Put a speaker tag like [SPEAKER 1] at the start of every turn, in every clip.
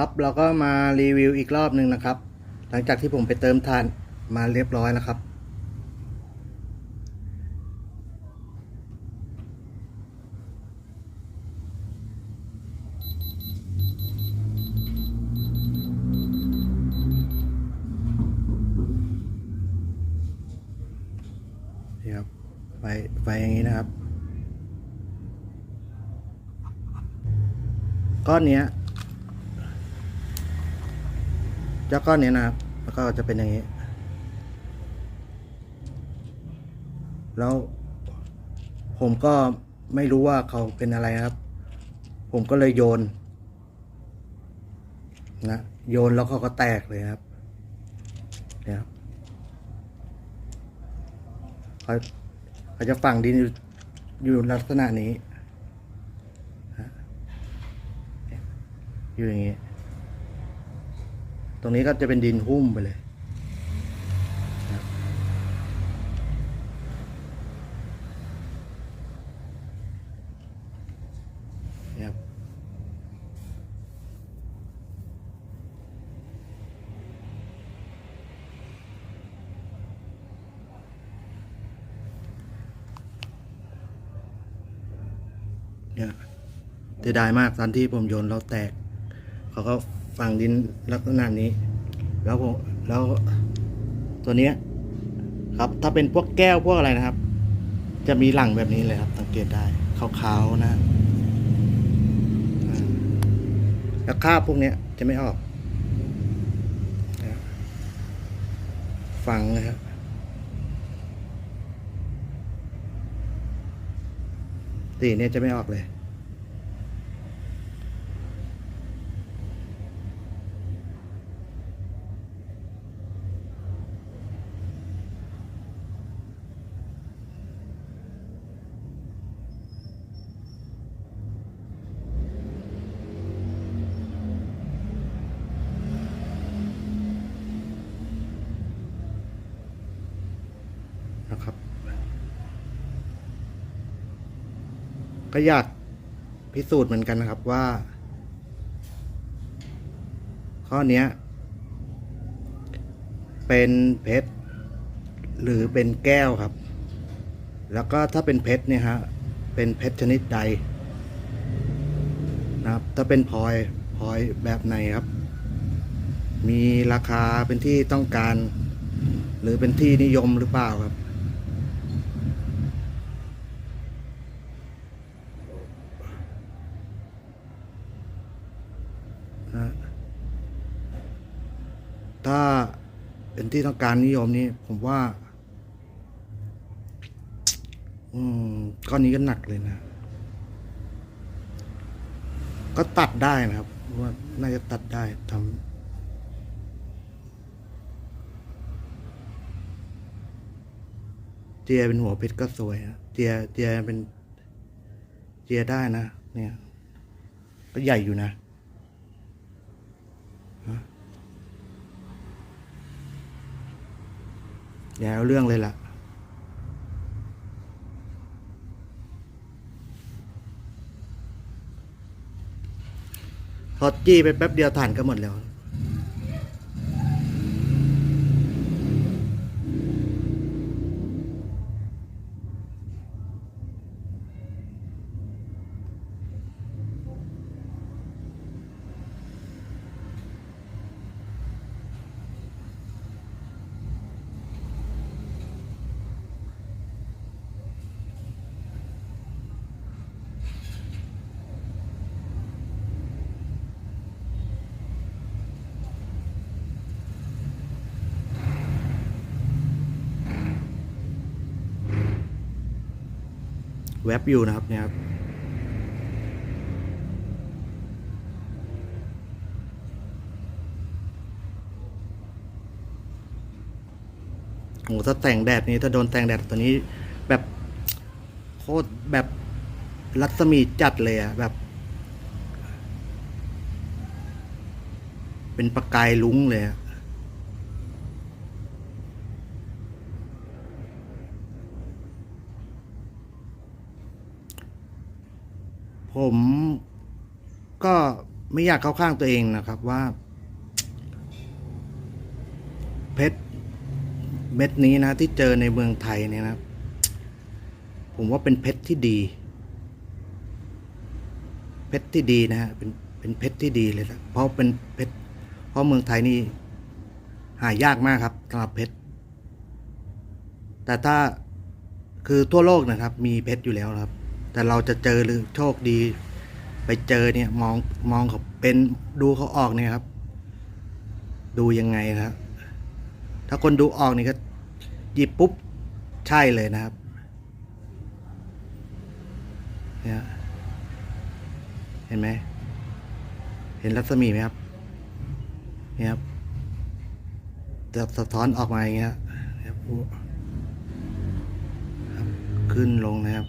[SPEAKER 1] ครับเราก็มารีวิวอีกรอบหนึ่งนะครับ หลังจากที่ผมไปเติมถ่านมาเรียบร้อยแล้วครับ นี่ครับไฟไฟอย่างนี้นะครับ ก้อนเนี้ย เจ้าก้อนเนี้ยนะครับ แล้วก็จะเป็นอย่างนี้ แล้วผมก็ไม่รู้ว่าเขาเป็นอะไรนะครับ ผมก็เลยโยน นะ โยนแล้วเขาก็แตกเลยครับเนี่ยเขาเขาจะฝังดินอยู่อยู่ลักษณะนี้อยู่อย่างนี้ รงนี้ก็จะเป็นดินหุ้มไปเลยเนี่ยเนี่ยเสียดายมากตอนที่ผมโยนแล้วแตก เขาก็ฝังดินลักษณะนี้ แล้วแล้วตัวเนี้ยครับ ถ้าเป็นพวกแก้วพวกอะไรนะครับ จะมีหลังแบบนี้เลยครับ สังเกตได้ขาวๆนะแล้วคราบพวกเนี้ยจะไม่ออกฝังนะครับสีเนี่ยจะไม่ออกเลย นะครับ ก็อยากพิสูจน์เหมือนกันนะครับว่า ข้อนี้เป็นเพชรหรือเป็นแก้วครับ แล้วก็ถ้าเป็นเพชรเนี่ยฮะเป็นเพชรชนิดใดนะครับ ถ้าเป็นพลอยพลอยแบบไหนครับ มีราคาเป็นที่ต้องการ หรือเป็นที่นิยมหรือเปล่าครับ นะถ้า เป็นที่ต้องการนิยมนี่ผมว่า อืมก้อนนี้ก็หนักเลยนะ ก็ตัดได้นะครับว่าน่าจะตัดได้ทำเจียเป็นหัวเพชรก็สวยนะเจียเจียเป็น เจียได้นะ เนี่ย ก็ใหญ่อยู่นะ อย่าเอาเรื่องเลยล่ะ พอจี้ไปแป๊บเดียวถ่านก็หมดแล้ว แวบอยู่นะครับเนี่ยครับโอ้โหถ้าแต่งแดดนี้ถ้าโดนแต่งแดดตัวนี้แบบโคตรแบบรัศมีจัดเลยอะแบบ เป็นประกายลุ้งเลยอะ ผมก็ไม่อยากเข้าข้างตัวเองนะครับว่า เพชรเม็ดนี้นะ ที่เจอในเมืองไทยเนี่ยนะ ผมว่าเป็นเพชรที่ดี เพชรที่ดีนะฮะเป็นเป็นเพชรที่ดีเลยนะเพราะเป็นเพชรเพราะเมืองไทยนี่หายากมากครับสำหรับเพชรแต่ถ้าคือทั่วโลกนะครับ มีเพชรอยู่แล้วครับ แต่เราจะเจอหรือโชคดี ไปเจอเนี่ยมองมองเขาเป็นดูเขาออกเนี่ยครับ ดูยังไงนะครับ ถ้าคนดูออกนี่ก็หยิบปุ๊บใช่เลยนะครับเนี่ยเห็นไหมเห็นรัศมีไหมครับเนี่ยครับจะสะท้อนออกมาอย่างเงี้ยครับขึ้นลงนะครับ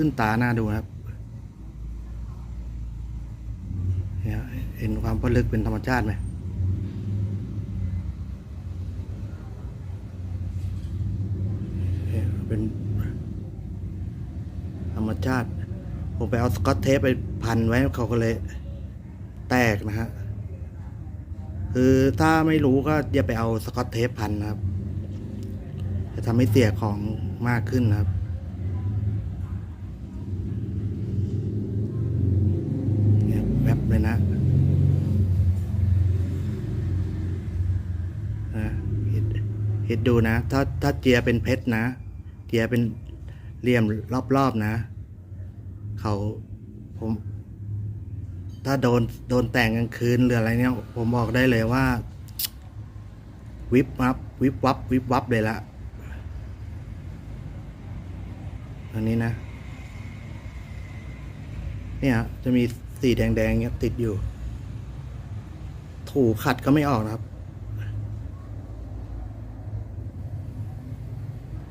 [SPEAKER 1] ขึ้นตาหน้าดูครับเนี่ยเห็นความผลึกเป็นธรรมชาติไหมเนี่ยเป็นธรรมชาติ ผมไปเอาสกอตเทปไปพันไว้เขาก็เลย แตกนะฮะ คือถ้าไม่รู้ก็อย่าไปเอาสกอตเทปพันนะครับ จะทำให้เสียของมากขึ้นนะครับ เนี่ยแวบเลยนะนะเห็ด เห็ดดูนะ ถ้าถ้าเจียเป็นเพชรนะ เจียเป็นเหลี่ยมรอบๆนะ เขาผม ถ้าโดนโดนแต่งกลางคืนหรืออะไรเนี่ย ผมบอกได้เลยว่า วิบวับ วิบวับ วิบวับเลยละอันนี้นะ เนี่ยจะมีสีแดงๆเนี้ยติดอยู่ ถูขัดก็ไม่ออกนะครับ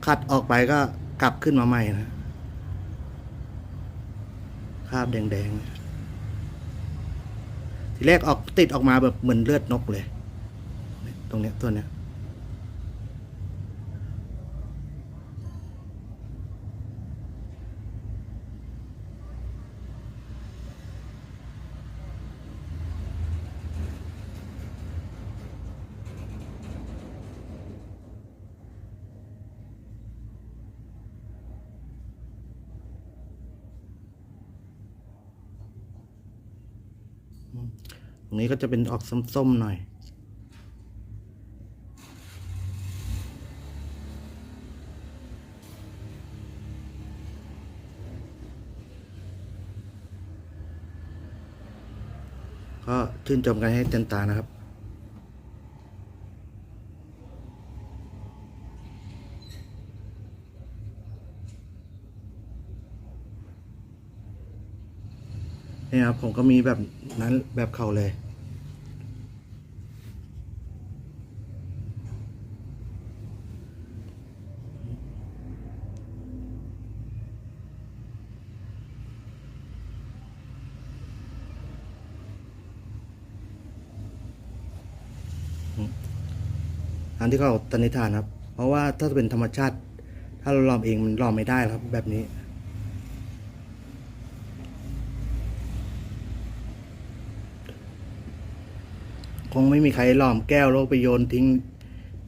[SPEAKER 1] ขัดออกไปก็กลับขึ้นมาใหม่นะคราบแดงๆเนี่ยทีแรกออกติดออกมาแบบเหมือนเลือดนกเลย ตรงเนี้ยตัวเนี้ย ตรงนี้ก็จะเป็นออกส้มๆหน่อย ก็ชื่นชมกันให้เต็มตานะครับนี่ครับผมก็มีแบบ นั้นแบบเขาเลย อันที่เขาตันนิษฐานครับ เพราะว่าถ้าเป็นธรรมชาติ ถ้าเราลอมเองมันลอมไม่ได้ครับแบบนี้ งไม่มีใครหลอมแก้วแล้วไปโยนทิ้ง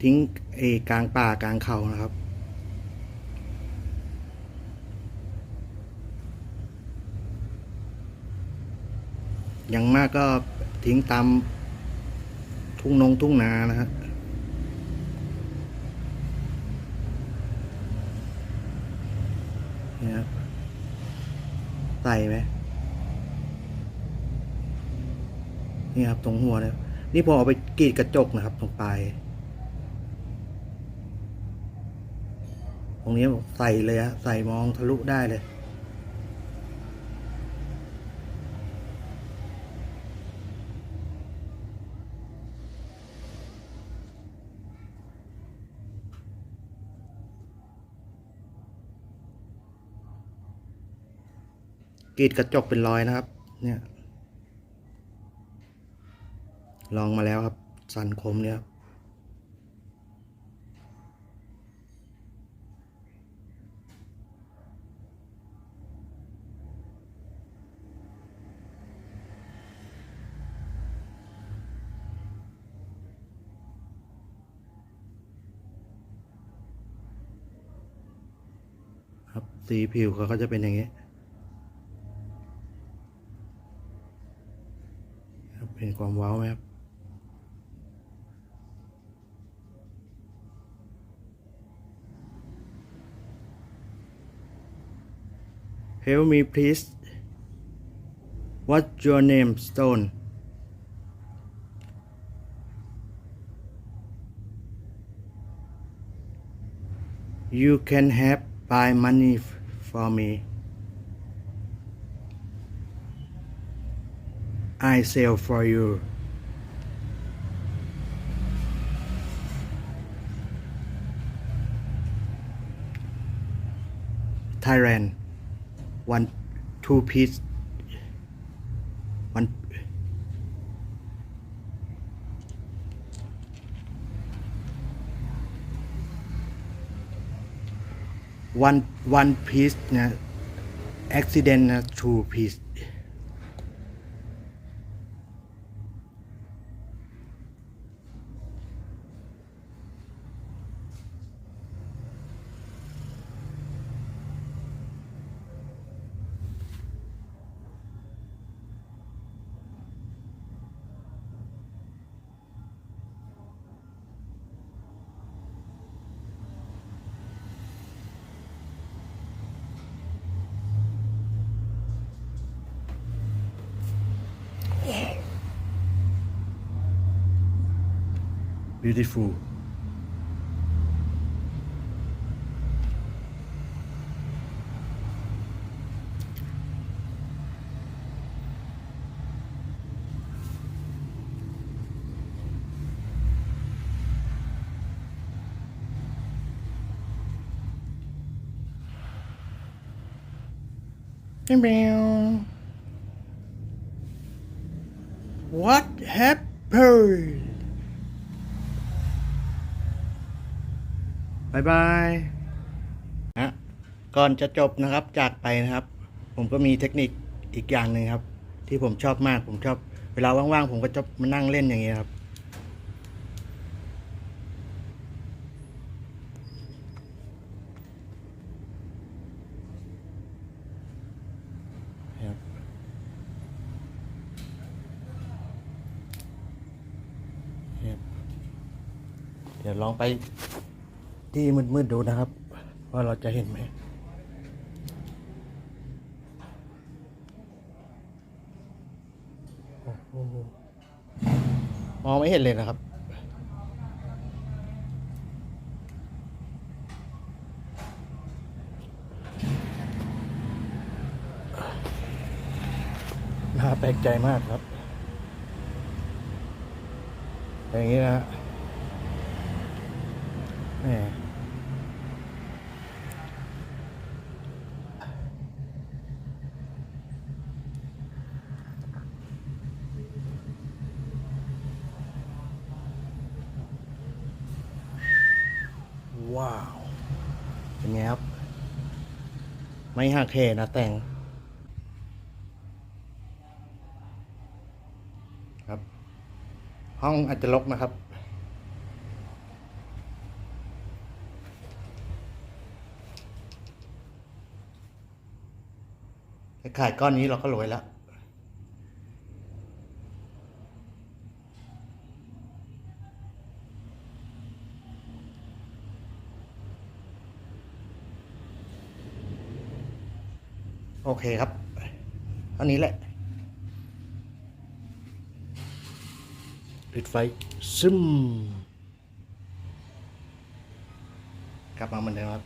[SPEAKER 1] ทิ้งไอกลางป่ากลางเขานะครับ อย่างมากก็ทิ้งตามทุ่งนงทุ่งนานะฮะเนี่ยครับใส่ไหมนี่ครับตรงหัวเนี่ย นี่ผมเอาไปกรีดกระจกนะครับตรงปลายตรงนี้ใส่เลยฮะใส่มองทะลุได้เลย กรีดกระจกเป็นรอยนะครับ เนี่ย ลองมาแล้วครับ สันคมเนี่ยครับสีผิวเขาก็จะเป็นอย่างนี้ Help me please. What's your name Stone? You can have buy money for me. I sell for you. Thailand one two piece one one one piece นะ accident นะ two piece Beautiful แมว What happened บายบายนะก่อนจะจบนะครับจากไปนะครับ ผมก็มีเทคนิคอีกอย่างหนึ่งครับ ที่ผมชอบมากผมชอบ เวลาว่างๆผมก็จะมานั่งเล่นอย่างเงี้ยครับครับครับเดี๋ยวลองไป ที่มืดๆดูนะครับ ว่าเราจะเห็นไหมมองไม่เห็นเลยนะครับ น่าแปลกใจมากครับ อย่างนี้นะฮะ ว้าว เป็นไงครับ ไม่หักเหนะแต่ง ครับ ห้องอาจจะรกนะครับขายก้อนนี้เราก็รวยแล้ว โอเคครับเท่านี้แหละปิดไฟซึมกลับมาเหมือนเดิมครับ